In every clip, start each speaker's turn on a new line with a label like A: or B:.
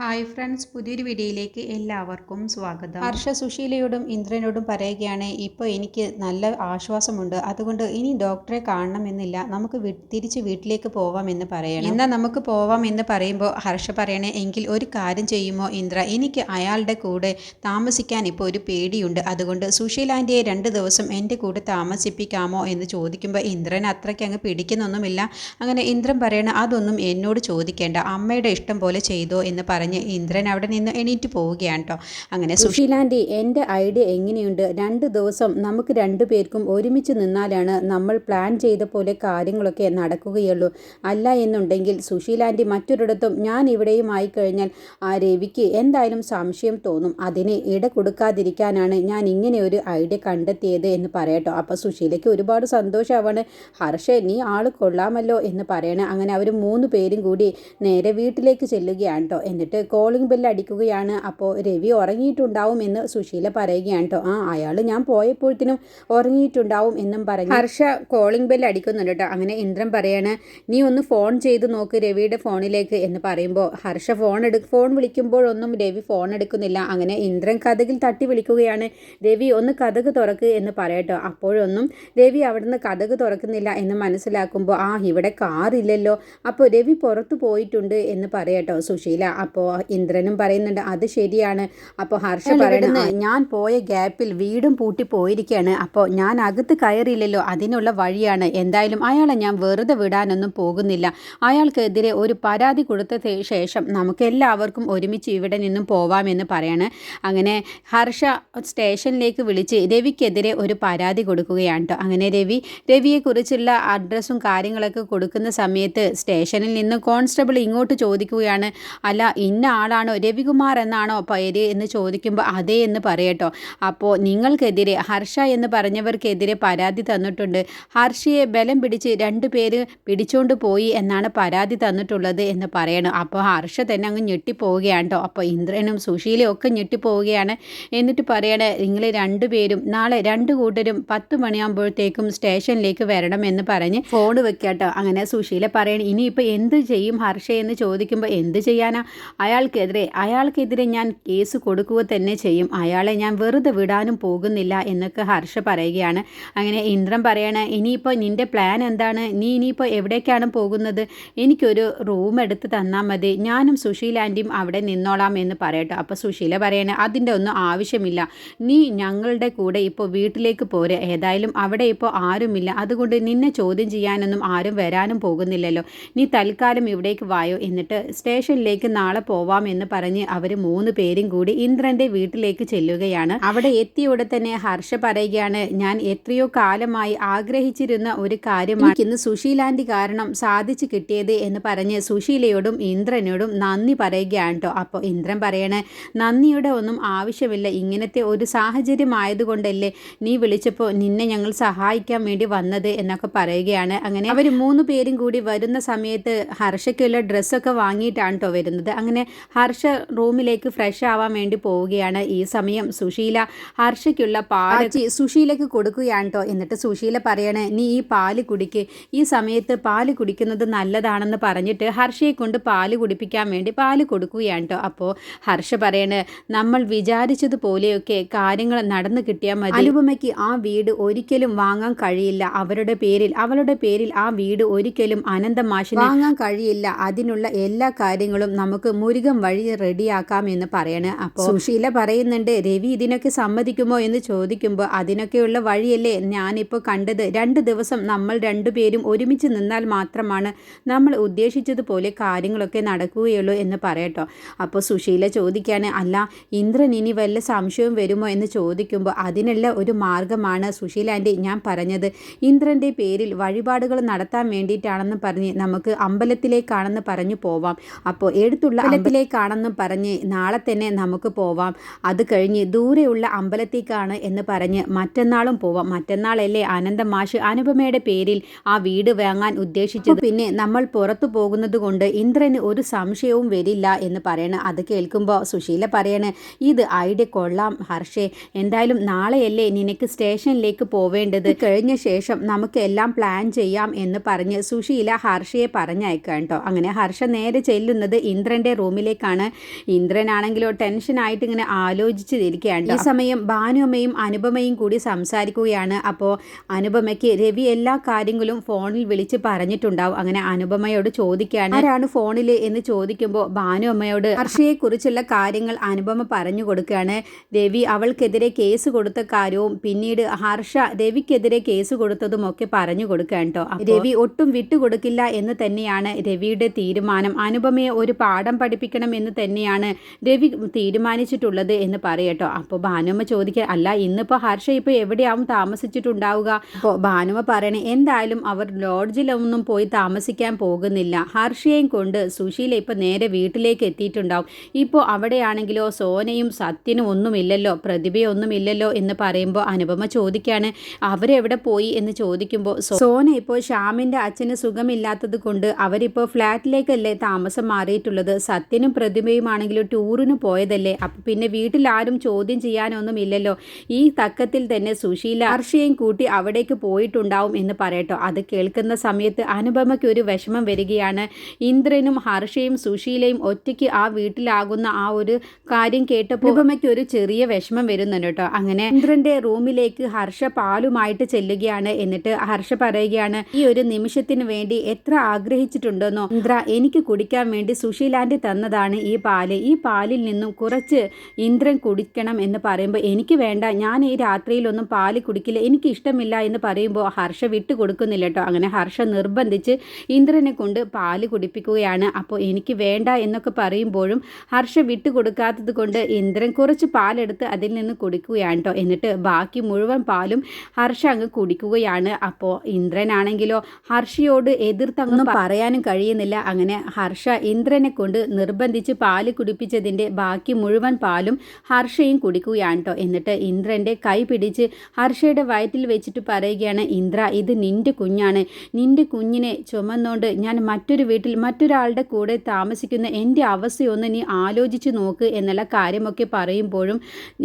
A: Hi friends പുതിയൊരു വീഡിയോയിലേക്ക് എല്ലാവർക്കും സ്വാഗതം.
B: ഹർഷ സുശീലയോടും ഇന്ദ്രനോടും പറയുകയാണ് ഇപ്പോൾ എനിക്ക് നല്ല ആശ്വാസമുണ്ട്. അതുകൊണ്ട് ഇനി ഡോക്ടറെ കാണണമെന്നില്ല. നമുക്ക് തിരിച്ച് വീട്ടിലേക്ക് പോവാമെന്ന് പറയണം.
A: എന്നാൽ നമുക്ക് പോവാം എന്ന് പറയുമ്പോൾ ഹർഷ പറയണേ എങ്കിൽ ഒരു കാര്യം ചെയ്യുമോ ഇന്ദ്ര? എനിക്ക് അയാളുടെ കൂടെ താമസിക്കാൻ ഇപ്പോൾ ഒരു പേടിയുണ്ട്. അതുകൊണ്ട് സുശീലാന്റെ രണ്ട് ദിവസം എന്റെ കൂടെ താമസിപ്പിക്കാമോ എന്ന് ചോദിക്കുമ്പോൾ ഇന്ദ്രൻ അത്രയ്ക്ക് അങ്ങ് പിടിക്കുന്നൊന്നുമില്ല. അങ്ങനെ ഇന്ദ്രൻ പറയണ അതൊന്നും എന്നോട് ചോദിക്കേണ്ട. അമ്മയുടെ ഇഷ്ടം പോലെ ചെയ്തോ എന്ന് പറഞ്ഞ് ഇന്ദ്രൻ അവിടെ നിന്ന് എണീറ്റ് പോവുകയാണ് കേട്ടോ അങ്ങനെ
B: സുഷീലാന്റെ എന്റെ ഐഡിയ എങ്ങനെയുണ്ട്? രണ്ട് ദിവസം നമുക്ക് രണ്ടു പേർക്കും ഒരുമിച്ച് നിന്നാലാണ് നമ്മൾ പ്ലാൻ ചെയ്ത പോലെ കാര്യങ്ങളൊക്കെ നടക്കുകയുള്ളൂ. അല്ല എന്നുണ്ടെങ്കിൽ സുഷീലാന്റെ മറ്റൊരിടത്തും ഞാൻ ഇവിടെയും ആയി കഴിഞ്ഞാൽ ആ രവിക്ക് എന്തായാലും സംശയം തോന്നും. അതിന് ഇട കൊടുക്കാതിരിക്കാനാണ് ഞാൻ ഇങ്ങനെ ഒരു ഐഡിയ കണ്ടെത്തിയത് എന്ന് പറയട്ടോ അപ്പോൾ സുശീലയ്ക്ക് ഒരുപാട് സന്തോഷമാവാണ് ഹർഷ നീ ആൾ കൊള്ളാമല്ലോ എന്ന് പറയണേ. അങ്ങനെ അവർ മൂന്ന് പേരും കൂടി നേരെ വീട്ടിലേക്ക് ചെല്ലുകയാണ് കേട്ടോ എന്നിട്ട് കോളിംഗ് ബെല്ല് അടിക്കുകയാണ്. അപ്പോൾ രവി ഉറങ്ങിയിട്ടുണ്ടാവും എന്ന് സുശീല പറയുകയാണ് കേട്ടോ ആ അയാൾ ഞാൻ പോയപ്പോഴത്തേനും ഉറങ്ങിയിട്ടുണ്ടാവും എന്നും പറഞ്ഞു ഹർഷ കോളിംഗ് ബെല്ല് അടിക്കുന്നുണ്ട് കേട്ടോ അങ്ങനെ ഇന്ദ്രൻ പറയാണ് നീ ഒന്ന് ഫോൺ ചെയ്ത് നോക്ക് രവിയുടെ ഫോണിലേക്ക് എന്ന് പറയുമ്പോൾ ഹർഷ ഫോൺ എടു ഫോൺ വിളിക്കുമ്പോഴൊന്നും രവി ഫോൺ എടുക്കുന്നില്ല. അങ്ങനെ ഇന്ദ്രൻ കഥകിൽ തട്ടി വിളിക്കുകയാണ് രവി ഒന്ന് കഥക് തുറക്ക് എന്ന് പറയട്ടോ അപ്പോഴൊന്നും രവി അവിടുന്ന് കഥക് തുറക്കുന്നില്ല എന്ന് മനസ്സിലാക്കുമ്പോൾ ആ ഇവിടെ കാറില്ലല്ലോ അപ്പോൾ രവി പുറത്തു പോയിട്ടുണ്ട് എന്ന് പറയട്ടോ സുശീല. അപ്പോൾ ഇന്ദ്രനും പറയുന്നുണ്ട് അത് ശരിയാണ്. അപ്പോൾ ഹർഷ പറയുന്നത് ഞാൻ പോയ ഗ്യാപ്പിൽ വീടും പൂട്ടി പോയിരിക്കുകയാണ് അപ്പോൾ ഞാൻ അകത്ത് കയറിയില്ലല്ലോ അതിനുള്ള വഴിയാണ്. എന്തായാലും അയാളെ ഞാൻ വെറുതെ വിടാനൊന്നും പോകുന്നില്ല. അയാൾക്കെതിരെ ഒരു പരാതി കൊടുത്ത ശേഷം നമുക്ക് എല്ലാവർക്കും ഒരുമിച്ച് ഇവിടെ നിന്നും പോവാമെന്ന് പറയാണ്. അങ്ങനെ ഹർഷ സ്റ്റേഷനിലേക്ക് വിളിച്ച് രവിക്കെതിരെ ഒരു പരാതി കൊടുക്കുകയാണ് കേട്ടോ അങ്ങനെ രവി രവിയെക്കുറിച്ചുള്ള അഡ്രസ്സും കാര്യങ്ങളൊക്കെ കൊടുക്കുന്ന സമയത്ത് സ്റ്റേഷനിൽ നിന്ന് കോൺസ്റ്റബിൾ ഇങ്ങോട്ട് ചോദിക്കുകയാണ്. അല്ല ഇന്ന ആളാണോ? രവികുമാർ എന്നാണോ പേര് എന്ന് ചോദിക്കുമ്പോൾ അതേ എന്ന് പറയട്ടോ. അപ്പോൾ നിങ്ങൾക്കെതിരെ ഹർഷ എന്ന് പറഞ്ഞവർക്കെതിരെ പരാതി തന്നിട്ടുണ്ട്. ഹർഷയെ ബലം പിടിച്ച് രണ്ട് പേര് പിടിച്ചോണ്ട് പോയി എന്നാണ് പരാതി തന്നിട്ടുള്ളത് എന്ന് പറയണം. അപ്പോൾ ഹർഷ തന്നെ അങ്ങ് ഞെട്ടിപ്പോവുകയാണ്? കേട്ടോ അപ്പോൾ ഇന്ദ്രനും സുശീലയും ഒക്കെ ഞെട്ടിപ്പോവുകയാണ് എന്നിട്ട് പറയണേ നിങ്ങൾ രണ്ടുപേരും നാളെ രണ്ട് കൂട്ടരും പത്ത് മണിയാകുമ്പോഴത്തേക്കും സ്റ്റേഷനിലേക്ക് വരണം എന്ന് പറഞ്ഞ് ഫോൺ വെക്കാട്ടോ. അങ്ങനെ സുശീല പറയണം ഇനിയിപ്പോൾ എന്ത് ചെയ്യും ഹർഷ? എന്ന് ചോദിക്കുമ്പോൾ എന്ത് ചെയ്യാനാ? അയാൾക്കെതിരെ അയാൾക്കെതിരെ ഞാൻ കേസ് കൊടുക്കുക തന്നെ ചെയ്യും. അയാളെ ഞാൻ വെറുതെ വിടാനും പോകുന്നില്ല എന്നൊക്കെ ഹർഷ പറയുകയാണ്. അങ്ങനെ ഇന്ദ്രൻ പറയണ ഇനിയിപ്പോൾ നിന്റെ പ്ലാൻ എന്താണ്? നീ ഇനിയിപ്പോൾ എവിടേക്കാണ് പോകുന്നത്? എനിക്കൊരു റൂം എടുത്ത് തന്നാൽ മതി. ഞാനും സുശീല ആന്റിയും അവിടെ നിന്നോളാം എന്ന് പറയട്ടെ. അപ്പോൾ സുശീല പറയണേ അതിന്റെ ഒന്നും ആവശ്യമില്ല. നീ ഞങ്ങളുടെ കൂടെ ഇപ്പോൾ വീട്ടിലേക്ക് പോരെ. ഏതായാലും അവിടെ ഇപ്പോൾ ആരുമില്ല. അതുകൊണ്ട് നിന്നെ ചോദ്യം ചെയ്യാനൊന്നും ആരും വരാനും പോകുന്നില്ലല്ലോ. നീ തൽക്കാലം ഇവിടേക്ക് വായോ. എന്നിട്ട് സ്റ്റേഷനിലേക്ക് നാളെ പോവാം എന്ന് പറഞ്ഞ് അവർ മൂന്ന് പേരും കൂടി ഇന്ദ്രന്റെ വീട്ടിലേക്ക് ചെല്ലുകയാണ്. അവിടെ എത്തിയോടെ തന്നെ ഹർഷ പറയുകയാണ് ഞാൻ എത്രയോ കാലമായി ആഗ്രഹിച്ചിരുന്ന ഒരു കാര്യമാണ് ഇന്ന് സുശീലാന്റെ കാരണം സാധിച്ചു കിട്ടിയത് എന്ന് പറഞ്ഞ് സുശീലയോടും ഇന്ദ്രനോടും നന്ദി പറയുകയാണ് കേട്ടോ അപ്പോൾ ഇന്ദ്രൻ പറയണേ നന്ദിയുടെ ഒന്നും ആവശ്യമില്ല. ഇങ്ങനത്തെ ഒരു സാഹചര്യം ആയതുകൊണ്ടല്ലേ നീ വിളിച്ചപ്പോൾ നിന്നെ ഞങ്ങൾ സഹായിക്കാൻ വേണ്ടി വന്നത് എന്നൊക്കെ പറയുകയാണ്. അങ്ങനെ അവർ മൂന്ന് പേരും കൂടി വരുന്ന സമയത്ത് ഹർഷയ്ക്കുള്ള ഡ്രസ്സൊക്കെ വാങ്ങിയിട്ടാണ് കേട്ടോ വരുന്നത്. അങ്ങനെ ഹർഷ റൂമിലേക്ക് ഫ്രഷ് ആവാൻ വേണ്ടി പോവുകയാണ് ഈ സമയം. സുശീല ഹർഷയ്ക്കുള്ള പാൽ സുശീലക്ക് കൊടുക്കുകയാണ് കേട്ടോ എന്നിട്ട് സുശീല പറയണേ നീ ഈ പാൽ കുടിക്ക്. ഈ സമയത്ത് പാൽ കുടിക്കുന്നത് നല്ലതാണെന്ന് പറഞ്ഞിട്ട് ഹർഷയെ കൊണ്ട് പാൽ കുടിപ്പിക്കാൻ വേണ്ടി പാൽ കൊടുക്കുകയാണ് കേട്ടോ അപ്പോൾ ഹർഷ പറയണേ നമ്മൾ വിചാരിച്ചതുപോലെയൊക്കെ കാര്യങ്ങൾ നടന്നു കിട്ടിയാൽ മതി. അനുപമയ്ക്ക് ആ വീട് ഒരിക്കലും വാങ്ങാൻ കഴിയില്ല. അവരുടെ പേരിൽ അവളുടെ പേരിൽ ആ വീട് ഒരിക്കലും അനന്തമാഷിന് വാങ്ങാൻ കഴിയില്ല. അതിനുള്ള എല്ലാ കാര്യങ്ങളും നമുക്ക് മുരുകം വഴി റെഡിയാക്കാം എന്ന് പറയണേ. അപ്പോൾ സുശീല പറയുന്നുണ്ട് രവി ഇതിനൊക്കെ സമ്മതിക്കുമോ എന്ന് ചോദിക്കുമ്പോൾ അതിനൊക്കെയുള്ള വഴിയല്ലേ ഞാനിപ്പോൾ കണ്ടത്. രണ്ട് ദിവസം നമ്മൾ രണ്ടുപേരും ഒരുമിച്ച് നിന്നാൽ മാത്രമാണ് നമ്മൾ ഉദ്ദേശിച്ചതുപോലെ കാര്യങ്ങളൊക്കെ നടക്കുകയുള്ളൂ എന്ന് പറയട്ടോ. അപ്പോൾ സുശീല ചോദിക്കുകയാണ് അല്ല ഇന്ദ്രൻ ഇനി വല്ല സംശയവും വരുമോ എന്ന് ചോദിക്കുമ്പോൾ അതിനുള്ള ഒരു മാർഗമാണ് സുശീല ആന്റി ഞാൻ പറഞ്ഞത്. ഇന്ദ്രന്റെ പേരിൽ വഴിപാടുകൾ നടത്താൻ വേണ്ടിയിട്ടാണെന്ന് പറഞ്ഞ് നമുക്ക് അമ്പലത്തിലേക്കാണെന്ന് പറഞ്ഞു പോവാം. അപ്പോൾ എടുത്തുള്ള അമ്പലത്തിലേക്കാണെന്ന് പറഞ്ഞ് നാളെ തന്നെ നമുക്ക് പോവാം. അത് കഴിഞ്ഞ് ദൂരെയുള്ള അമ്പലത്തേക്കാണ് എന്ന് പറഞ്ഞ് മറ്റന്നാളും പോവാം. മറ്റന്നാളല്ലേ അനന്തമാഷ് അനുപമയുടെ പേരിൽ ആ വീട് വാങ്ങാൻ ഉദ്ദേശിച്ചത്. പിന്നെ നമ്മൾ പുറത്തു പോകുന്നത് കൊണ്ട് ഇന്ദ്രന് ഒരു സംശയവും വരില്ല എന്ന് പറയണ. അത് കേൾക്കുമ്പോൾ സുശീല പറയണ് ഇത് ഐഡിയ കൊള്ളാം ഹർഷേ. എന്തായാലും നാളെയല്ലേ നിനക്ക് സ്റ്റേഷനിലേക്ക് പോവേണ്ടത്. കഴിഞ്ഞ ശേഷം നമുക്ക് എല്ലാം പ്ലാൻ ചെയ്യാം എന്ന് പറഞ്ഞ് സുശീല ഹർഷയെ പറഞ്ഞയക്കാം കേട്ടോ അങ്ങനെ ഹർഷ നേരെ ചെല്ലുന്നത് ഇന്ദ്രന്റെ റൂമിൽ റൂമിലേക്കാണ് ഇന്ദ്രനാണെങ്കിലോ ടെൻഷനായിട്ട് ഇങ്ങനെ ആലോചിച്ചിരിക്കുകയാണ്. ഈ സമയം ഭാനുമ്മയും അനുപമയും കൂടി സംസാരിക്കുകയാണ്. അപ്പോൾ അനുപമയ്ക്ക് രവി എല്ലാ കാര്യങ്ങളും ഫോണിൽ വിളിച്ച് പറഞ്ഞിട്ടുണ്ടാവും. അങ്ങനെ അനുപമയോട് ചോദിക്കുകയാണ് ആരാണ് ഫോണിൽ എന്ന് ചോദിക്കുമ്പോൾ ഭാനുമ്മയോട് ഹർഷയെക്കുറിച്ചുള്ള കാര്യങ്ങൾ അനുപമ പറഞ്ഞു കൊടുക്കുകയാണ്. രവി അവൾക്കെതിരെ കേസ് കൊടുത്ത കാര്യവും പിന്നീട് ഹർഷ രവിക്കെതിരെ കേസ് കൊടുത്തതും ഒക്കെ പറഞ്ഞു കൊടുക്കുകയാണ് കേട്ടോ. രവി ഒട്ടും വിട്ടുകൊടുക്കില്ല എന്ന് തന്നെയാണ് രവിയുടെ തീരുമാനം. അനുപമയെ ഒരു പാഠം പഠിപ്പിക്കണം എന്ന് തന്നെയാണ് രവി തീരുമാനിച്ചിട്ടുള്ളത് എന്ന് പറയട്ടോ. അപ്പോൾ ഭാനുമ്മ ചോദിക്കുക അല്ല ഇന്നിപ്പോൾ ഹർഷ ഇപ്പോൾ എവിടെയാവും താമസിച്ചിട്ടുണ്ടാവുക? അപ്പോൾ ഭാനുമ്മ പറയണേ എന്തായാലും അവർ ലോഡ്ജിലൊന്നും പോയി താമസിക്കാൻ പോകുന്നില്ല. ഹർഷയെയും കൊണ്ട് സുശീല ഇപ്പോൾ നേരെ വീട്ടിലേക്ക് എത്തിയിട്ടുണ്ടാവും. ഇപ്പോൾ അവിടെയാണെങ്കിലോ സോനയും സത്യനും ഒന്നുമില്ലല്ലോ പ്രതിഭയൊന്നുമില്ലല്ലോ എന്ന് പറയുമ്പോൾ അനുപമ ചോദിക്കുകയാണ് അവരെവിടെ പോയി? എന്ന് ചോദിക്കുമ്പോൾ സോന ഇപ്പോൾ ശ്യാമിന്റെ അച്ഛന് സുഖമില്ലാത്തത് കൊണ്ട് അവരിപ്പോൾ ഫ്ലാറ്റിലേക്കല്ലേ താമസം മാറിയിട്ടുള്ളത്? സത്യനും പ്രതിമയുമാണെങ്കിലും ടൂറിന് പോയതല്ലേ? അപ്പം പിന്നെ വീട്ടിൽ ആരും ചോദ്യം ചെയ്യാനൊന്നുമില്ലല്ലോ ഈ തക്കത്തിൽ തന്നെ സുശീല ഹർഷയും കൂട്ടി അവിടേക്ക് പോയിട്ടുണ്ടാവും എന്ന് പറയട്ടോ. അത് കേൾക്കുന്ന സമയത്ത് അനുപമയ്ക്ക് ഒരു വിഷമം വരികയാണ്. ഇന്ദ്രനും ഹർഷയും സുശീലയും ഒറ്റയ്ക്ക് ആ വീട്ടിലാകുന്ന ആ ഒരു കാര്യം കേട്ടപ്പോൾ അനുപമയ്ക്ക് ഒരു ചെറിയ വിഷമം വരുന്നുണ്ട് കേട്ടോ. അങ്ങനെ ഇന്ദ്രന്റെ റൂമിലേക്ക് ഹർഷ പാലുമായിട്ട് ചെല്ലുകയാണ്. എന്നിട്ട് ഹർഷ പറയുകയാണ് ഈ ഒരു നിമിഷത്തിന് വേണ്ടി എത്ര ആഗ്രഹിച്ചിട്ടുണ്ടെന്നോ? ഇന്ദ്ര എനിക്ക് കുടിക്കാൻ വേണ്ടി സുശീലാന്റി തന്നതാണ് ഈ പാൽ. ഈ പാലിൽ നിന്നും കുറച്ച് ഇന്ദ്രൻ കുടിക്കണം എന്ന് പറയുമ്പോൾ എനിക്ക് വേണ്ട ഞാൻ ഈ രാത്രിയിലൊന്നും പാൽ കുടിക്കില്ല എനിക്ക് ഇഷ്ടമില്ല എന്ന് പറയുമ്പോൾ ഹർഷ വിട്ടു കൊടുക്കുന്നില്ല കേട്ടോ. അങ്ങനെ ഹർഷ നിർബന്ധിച്ച് ഇന്ദ്രനെ കൊണ്ട് പാൽ കുടിപ്പിക്കുകയാണ്. അപ്പോൾ എനിക്ക് വേണ്ട എന്നൊക്കെ പറയുമ്പോഴും ഹർഷ വിട്ടു കൊടുക്കാത്തത് കൊണ്ട് ഇന്ദ്രൻ കുറച്ച് പാലെടുത്ത് അതിൽ നിന്ന് കുടിക്കുകയാണ് കേട്ടോ. എന്നിട്ട് ബാക്കി മുഴുവൻ പാലും ഹർഷ അങ്ങ് കുടിക്കുകയാണ്. അപ്പോൾ ഇന്ദ്രനാണെങ്കിലോ ഹർഷയോട് എതിർത്തങ്ങൊന്നും പറയാനും കഴിയുന്നില്ല. അങ്ങനെ ഹർഷ ഇന്ദ്രനെ കൊണ്ട് നിർബന്ധിച്ച് പാൽ കുടിപ്പിച്ചതിന്റെ ബാക്കി മുഴുവൻ പാലും ഹർഷയും കുടിക്കുകയാണ് കേട്ടോ എന്നിട്ട് ഇന്ദ്രന്റെ കൈ പിടിച്ച് ഹർഷയുടെ വയറ്റിൽ വെച്ചിട്ട് പറയുകയാണ് ഇന്ദ്ര ഇത് നിന്റെ കുഞ്ഞാണ്. നിന്റെ കുഞ്ഞിനെ ചുമന്നുകൊണ്ട് ഞാൻ മറ്റൊരു വീട്ടിൽ മറ്റൊരാളുടെ കൂടെ താമസിക്കുന്ന എന്റെ അവസ്ഥയൊന്ന് നീ ആലോചിച്ച് നോക്ക് എന്നുള്ള കാര്യമൊക്കെ പറയുമ്പോഴും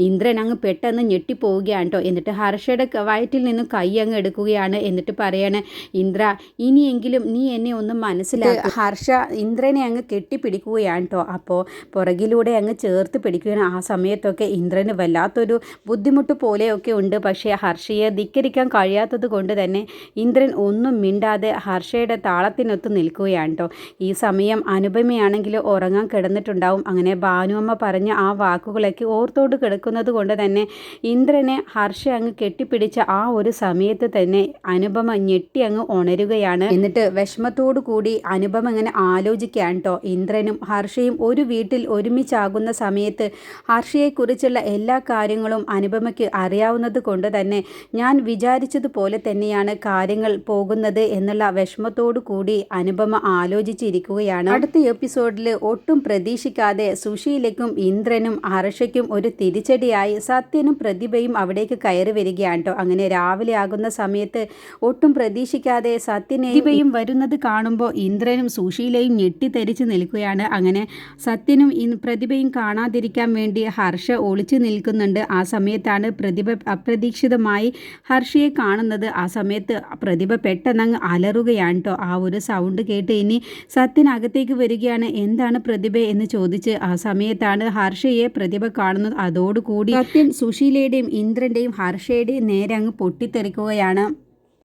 B: ഇന്ദ്രൻ അങ്ങ് പെട്ടെന്ന് ഞെട്ടിപ്പോവുകയാണ് കേട്ടോ എന്നിട്ട് ഹർഷയുടെ വയറ്റിൽ നിന്ന് കൈ അങ്ങ് എടുക്കുകയാണ്. എന്നിട്ട് പറയാണ് ഇന്ദ്ര ഇനിയെങ്കിലും നീ എന്നെ ഒന്ന് മനസ്സിലാക്കി. ഹർഷ ഇന്ദ്രനെ അങ്ങ് കെട്ടിപ്പിടിക്കുകയാണ്. കേട്ടോ അപ്പോൾ പുറകിലൂടെ അങ്ങ് ചേർത്ത് പിടിക്കുകയാണ് ആ സമയത്തൊക്കെ ഇന്ദ്രന് വല്ലാത്തൊരു ബുദ്ധിമുട്ട് പോലെയൊക്കെ ഉണ്ട്. പക്ഷേ ഹർഷയെ ധിക്കരിക്കാൻ കഴിയാത്തത് കൊണ്ട് തന്നെ ഇന്ദ്രൻ ഒന്നും മിണ്ടാതെ ഹർഷയുടെ താളത്തിനൊത്ത് നിൽക്കുകയാണ് കേട്ടോ ഈ സമയം അനുപമയാണെങ്കിൽ ഉറങ്ങാൻ കിടന്നിട്ടുണ്ടാവും. അങ്ങനെ ഭാനുവമ്മ പറഞ്ഞ ആ വാക്കുകളൊക്കെ ഓർത്തോട് കിടക്കുന്നത് കൊണ്ട് തന്നെ ഇന്ദ്രനെ ഹർഷ അങ്ങ് കെട്ടിപ്പിടിച്ച ആ ഒരു സമയത്ത് തന്നെ അനുപമ ഞെട്ടി അങ്ങ് ഉണരുകയാണ്. എന്നിട്ട് വിഷമത്തോടു കൂടി അനുപമ ഇങ്ങനെ ആലോചിക്കുകയാണ് കേട്ടോ ഇന്ദ്രനും ഹർഷയും ഒരു വീട്ടിൽ ഒരുമിച്ചാകുന്ന സമയത്ത് ഹർഷയെക്കുറിച്ചുള്ള എല്ലാ കാര്യങ്ങളും അനുപമയ്ക്ക് അറിയാവുന്നത് കൊണ്ട് തന്നെ ഞാൻ വിചാരിച്ചതുപോലെ തന്നെയാണ് കാര്യങ്ങൾ പോകുന്നത് എന്നുള്ള വിഷമത്തോടു കൂടി അനുപമ ആലോചിച്ചിരിക്കുകയാണ്. അടുത്ത എപ്പിസോഡിൽ ഒട്ടും പ്രതീക്ഷിക്കാതെ സുശീലയ്ക്കും ഇന്ദ്രനും ഹർഷയ്ക്കും ഒരു തിരിച്ചടിയായി സത്യനും പ്രതിഭയും അവിടേക്ക് കയറി വരികയാണ് കേട്ടോ അങ്ങനെ രാവിലെ ആകുന്ന സമയത്ത് ഒട്ടും പ്രതീക്ഷിക്കാതെ സത്യനെ പ്രതിഭയും വരുന്നത് കാണുമ്പോൾ ഇന്ദ്രനും സുശീലയും ഞെട്ടിത്തെരിച്ച് നിൽക്കുകയാണ്. അങ്ങനെ സത്യനും പ്രതിഭയും കാണാതിരിക്കാൻ വേണ്ടി ഹർഷ ഒളിച്ചു നിൽക്കുന്നുണ്ട്. ആ സമയത്താണ് പ്രതിഭ അപ്രതീക്ഷിതമായി ഹർഷയെ കാണുന്നത്. ആ സമയത്ത് പ്രതിഭ പെട്ടെന്ന് അലറുകയാണ് കേട്ടോ ആ ഒരു സൗണ്ട് കേട്ട് ഇനി സത്യൻ അകത്തേക്ക് വരികയാണ്. എന്താണ് പ്രതിഭ എന്ന് ചോദിച്ച് ആ സമയത്താണ് ഹർഷയെ പ്രതിഭ കാണുന്നത്. അതോടുകൂടി സത്യൻ സുശീലയുടെയും ഇന്ദ്രന്റെയും ഹർഷയുടെയും നേരെ അങ്ങ് പൊട്ടിത്തെറിക്കുകയാണ്.